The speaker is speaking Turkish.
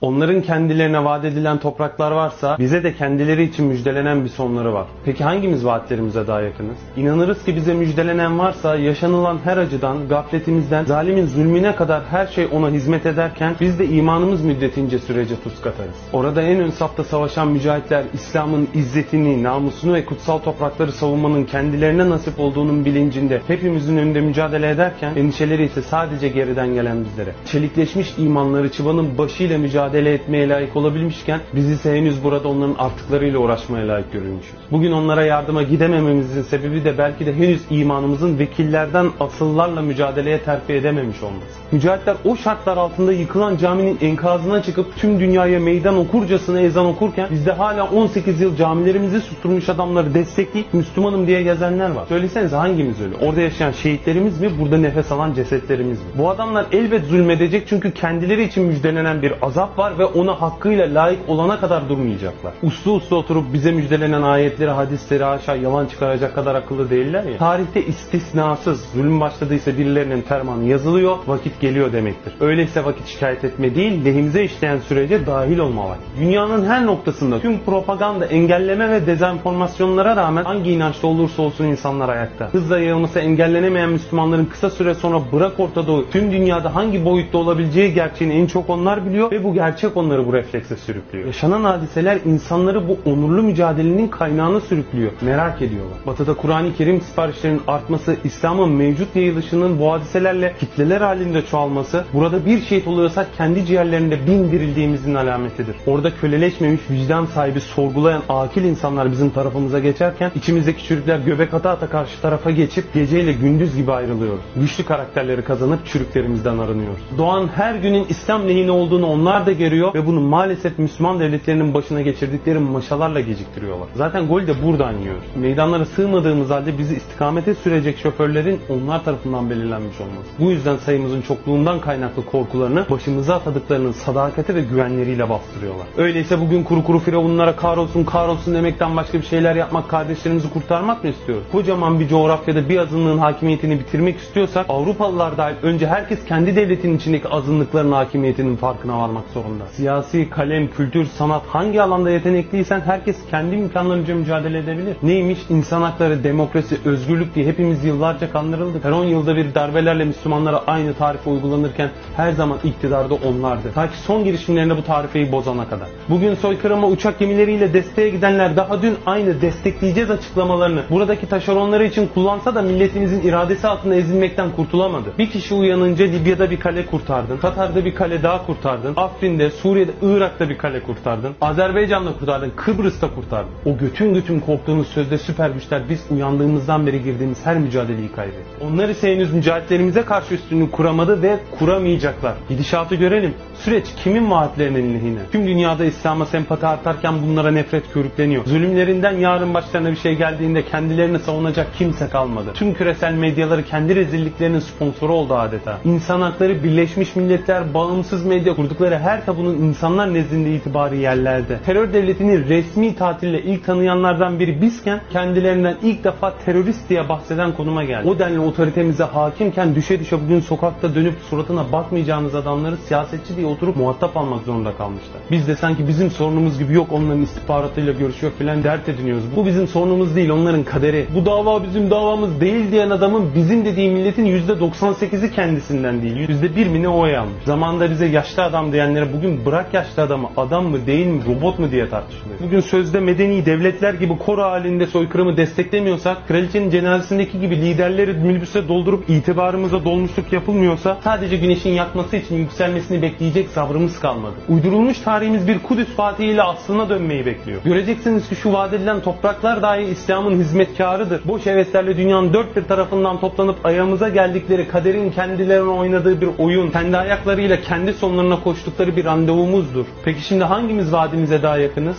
Onların kendilerine vaat edilen topraklar varsa bize de kendileri için müjdelenen bir sonları var. Peki hangimiz vaatlerimize daha yakınız? İnanırız ki bize müjdelenen varsa yaşanılan her acıdan, gafletimizden, zalimin zulmüne kadar her şey ona hizmet ederken biz de imanımız müddetince sürece tuz katarız. Orada en ön safta savaşan mücahitler İslam'ın izzetini, namusunu ve kutsal toprakları savunmanın kendilerine nasip olduğunun bilincinde hepimizin önünde mücadele ederken endişeleri ise sadece geriden gelen bizlere. Çelikleşmiş imanları çıbanın başıyla mücadele etmeye layık olabilmişken biz ise henüz burada onların artıklarıyla uğraşmaya layık görülmüşüz. Bugün onlara yardıma gidemememizin sebebi de belki de henüz imanımızın vekillerden asıllarla mücadeleye terfi edememiş olması. Mücahitler o şartlar altında yıkılan caminin enkazına çıkıp tüm dünyaya meydan okurcasına ezan okurken bizde hala 18 yıl camilerimizi susturmuş adamları destekleyip Müslümanım diye gezenler var. Söylesenize hangimiz öyle? Orada yaşayan şehitlerimiz mi? Burada nefes alan cesetlerimiz mi? Bu adamlar elbet zulmedecek çünkü kendileri için müjdelenen bir azap var ve ona hakkıyla layık olana kadar durmayacaklar. Uslu uslu oturup bize müjdelenen ayetleri, hadisleri aşağı yalan çıkaracak kadar akıllı değiller ya. Tarihte istisnasız zulüm başladıysa birilerinin fermanı yazılıyor, vakit geliyor demektir. Öyleyse vakit şikayet etme değil, lehimize işleyen sürece dahil olma vakti. Dünyanın her noktasında tüm propaganda, engelleme ve dezenformasyonlara rağmen hangi inançta olursa olsun insanlar ayakta. Hızla yayılması engellenemeyen Müslümanların kısa süre sonra bırak Orta Doğu tüm dünyada hangi boyutta olabileceği gerçeğini en çok onlar biliyor ve bu gerçek onları bu reflekse sürüklüyor. Yaşanan hadiseler insanları bu onurlu mücadelenin kaynağına sürüklüyor. Merak ediyorlar. Batı'da Kur'an-ı Kerim siparişlerinin artması, İslam'ın mevcut yayılışının bu hadiselerle kitleler halinde çoğalması, burada bir şehit oluyorsak kendi ciğerlerinde bin dirildiğimizin alametidir. Orada köleleşmemiş vicdan sahibi sorgulayan akil insanlar bizim tarafımıza geçerken içimizdeki çürükler göbek ata ata karşı tarafa geçip geceyle gündüz gibi ayrılıyoruz. Güçlü karakterleri kazanıp çürüklerimizden arınıyoruz. Doğan her günün İslam lehine olduğunu onlar da görüyor ve bunu maalesef Müslüman devletlerinin başına geçirdikleri maşalarla geciktiriyorlar. Zaten gol de buradan yiyoruz. Meydanlara sığmadığımız halde bizi istikamete sürecek şoförlerin onlar tarafından belirlenmiş olması. Bu yüzden sayımızın çokluğundan kaynaklı korkularını başımıza atadıklarının sadakati ve güvenleriyle bastırıyorlar. Öyleyse bugün kuru kuru firavunlara kahrolsun kahrolsun demekten başka bir şeyler yapmak, kardeşlerimizi kurtarmak mı istiyoruz? Kocaman bir coğrafyada bir azınlığın hakimiyetini bitirmek istiyorsak Avrupalılar dahil önce herkes kendi devletinin içindeki azınlıkların hakimiyetinin farkına varmak zorunda. Siyasi, kalem, kültür, sanat hangi alanda yetenekliysen herkes kendi imkanlarınca mücadele edebilir. Neymiş? İnsan hakları, demokrasi, özgürlük diye hepimiz yıllarca kandırıldık. Her 10 yılda bir darbelerle Müslümanlara aynı tarife uygulanırken her zaman iktidarda onlardı. Ta ki son girişimlerinde bu tarifeyi bozana kadar. Bugün soykırıma uçak gemileriyle desteğe gidenler daha dün aynı destekleyeceğiz açıklamalarını buradaki taşeronları için kullansa da milletimizin iradesi altında ezilmekten kurtulamadı. Bir kişi uyanınca Libya'da bir kale kurtardın. Katar'da bir kale daha kurtardın. Afrin'de, Suriye'de, Irak'ta bir kale kurtardın. Azerbaycan'da kurtardın. Kıbrıs'ta kurtardın. O götün götün korktuğunuz sözde süper güçler biz uyandığımızdan beri girdiğimiz her mücadeleyi kaybetti. Onlar ise henüz mücahitlerimize karşı üstünlüğü kuramadı ve kuramayacaklar. Gidişatı görelim. Süreç kimin vaatlerinin lehine? Tüm dünyada İslam'a sempati artarken bunlara nefret körükleniyor. Zulümlerinden yarın başlarına bir şey geldiğinde kendilerini savunacak kimse kalmadı. Tüm küresel medyaları kendi rezilliklerinin sponsoru oldu adeta. İnsan hakları Birleşmiş Milletler, bağımsız medya kurdukları her tabunun insanlar nezdinde itibarı yerlerde. Terör devletini resmi tatille ilk tanıyanlardan biri bizken kendilerinden ilk defa terörist diye bahseden konuma geldi. O denli otoritemize hakimken düşe düşe bugün sokakta dönüp suratına bakmayacağınız adamları siyasetçi diye oturup muhatap almak zorunda kalmışlar. Biz de sanki bizim sorunumuz gibi yok onların istihbaratıyla görüşüyor filan dert ediniyoruz. Bu bizim sorunumuz değil onların kaderi. Bu dava bizim davamız değil diyen adamın bizim dediği milletin %98'i kendisinden değil. %1 mi ne oy almış. Zamanında bize yaşlı adam diyenlere bugün bırak yaşlı adamı adam mı değil mi robot mu diye tartışılıyor. Bugün sözde medeni devletler gibi koro halinde soykırımı desteklemiyorsak kraliçenin cenazesindeki gibi liderleri minibüse doldurup itibarımıza dolmuşluk yapılmıyorsa sadece güneşin yakması için yükselmesini bekleyecek sabrımız kalmadı. Uydurulmuş tarihimiz bir Kudüs fatihiyle aslına dönmeyi bekliyor. Göreceksiniz ki şu vaat topraklar dahi İslam'ın hizmetkarıdır. Boş heveslerle dünyanın dört bir tarafından toplanıp ayağımıza geldikleri kaderin kendilerine oynadığı bir oyun, kendi ayaklarıyla kendi sonlarına koştukları bir randevumuzdur. Peki şimdi hangimiz vaadimize daha yakınız?